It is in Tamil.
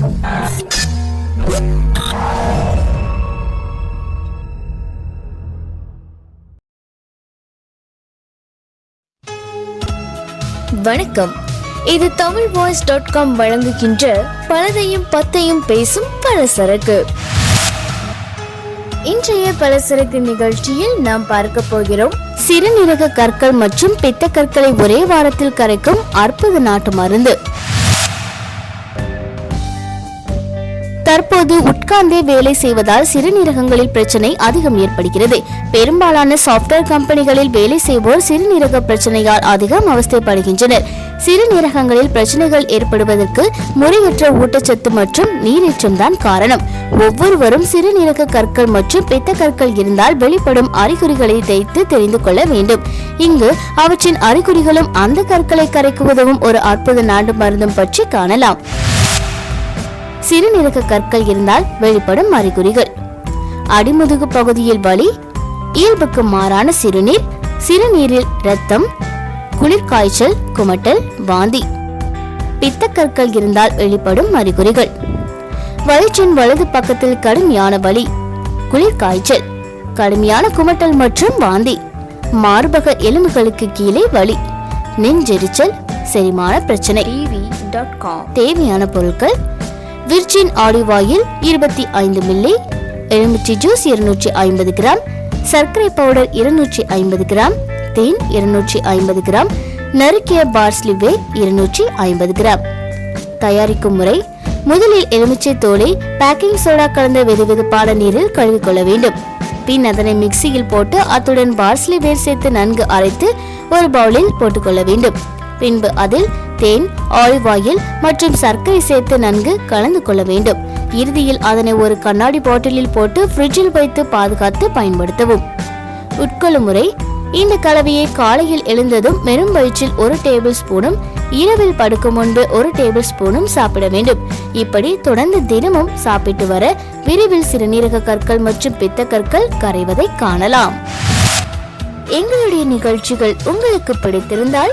வணக்கம். இது தமிழ் வாய்ஸ் டாட் காம் வழங்குகின்ற பலதையும் பத்தையும் பேசும் பலசரக்கு. இன்றைய பலசரக்கு நிகழ்ச்சியில் நாம் பார்க்க போகிறோம் சிறுநீரக கற்கள் மற்றும் பித்த கற்களை ஒரே வாரத்தில் கரைக்கும் அற்புத நாட்டு மருந்து. தற்போது உட்கார்ந்தே வேலை செய்வதால் சிறுநீரகங்களில் பிரச்சனை அதிகம் ஏற்படுகிறது. பெரும்பாலான சாப்ட்வேர் கம்பெனிகளில் வேலை செய்வோர் சிறுநீரக பிரச்சனையால் அதிகம் அவஸ்தைப்படுகின்றனர். சிறுநீரகங்களில் பிரச்சனைகள் ஏற்படுவதற்கு முறையற்ற ஊட்டச்சத்து மற்றும் நீரேற்றம் தான் காரணம். ஒவ்வொருவரும் சிறுநீரக கற்கள் மற்றும் பித்த கற்கள் இருந்தால் வெளிப்படும் அறிகுறிகளை தைத்து தெரிந்து கொள்ள வேண்டும். இங்கு அவற்றின் அறிகுறிகளும் அந்த கற்களை கரைக்கு உதவும் ஒரு அற்புத நாடு மருந்தும் பற்றி காணலாம். சிறுநீரக கற்கள் இருந்தால் வெளிப்படும் அறிகுறிகள். அடிமுதுகு பகுதியில் வலி இயல்புக்கு மாறான சிறுநீர் சிறுநீரில் இரத்தம் குளிர்காய்ச்சல் குமட்டல் வாந்தி. பித்தக்கற்கள் இருந்தால் வெளிப்படும் அறிகுறிகள். வயிற்றின் வலது பக்கத்தில் கடுமையான வலி குளிர்காய்ச்சல் கடுமையான குமட்டல் மற்றும் வாந்தி. மார்பக எலும்புகளுக்கு கீழே வலி நெஞ்செரிச்சல் செரிமான பிரச்சனை. தேவையான பொருட்கள் விர்ஜின் ஆலிவ் ஆயில் இருபத்தி ஐந்து மில்லி எலுமிச்சை ஜூஸ் இருநூற்றி ஐம்பது கிராம் சர்க்கரை பவுடர் இருநூற்றி ஐம்பது கிராம் தேன் இருநூற்றி ஐம்பது கிராம் நறுக்கிய பார்ஸ்லி வே இருநூற்றி ஐம்பது கிராம். தயாரிக்கும் முறை முதலில் எலுமிச்சை தோலை பேக்கிங் சோடா கலந்த வெதுவெதுப்பான நீரில் கழுவிக்கொள்ள வேண்டும். பின் அதனை மிக்சியில் போட்டு அத்துடன் பார்ஸ்லி வேர் சேர்த்து நன்கு அரைத்து ஒரு பவுலில் போட்டுக்கொள்ள வேண்டும். பின்பு அதில் தேன் ஆலிவ் ஆயில் மற்றும் சர்க்கரை சேர்த்து நன்கு கலந்து கொள்ள வேண்டும். இறுதியில் அதனை ஒரு கண்ணாடி பாட்டிலில் போட்டு ஃப்ரிட்ஜில் வைத்து பாதுகாத்து பயன்படுத்தவும். உட்கொள்ளும் முறை இந்த கலவையை காலையில் எழுந்ததும் வெறும் வயிற்றில் ஒரு டேபிள் ஸ்பூனும் இரவில் படுக்கும் முன்பு ஒரு டேபிள் ஸ்பூனும் சாப்பிட வேண்டும். இப்படி தொடர்ந்து தினமும் சாப்பிட்டு வர விரைவில் சிறுநீரக கற்கள் மற்றும் பித்த கற்கள் கரைவதை காணலாம். எங்களுடைய நிகழ்ச்சிகள் உங்களுக்கு பிடித்திருந்தால்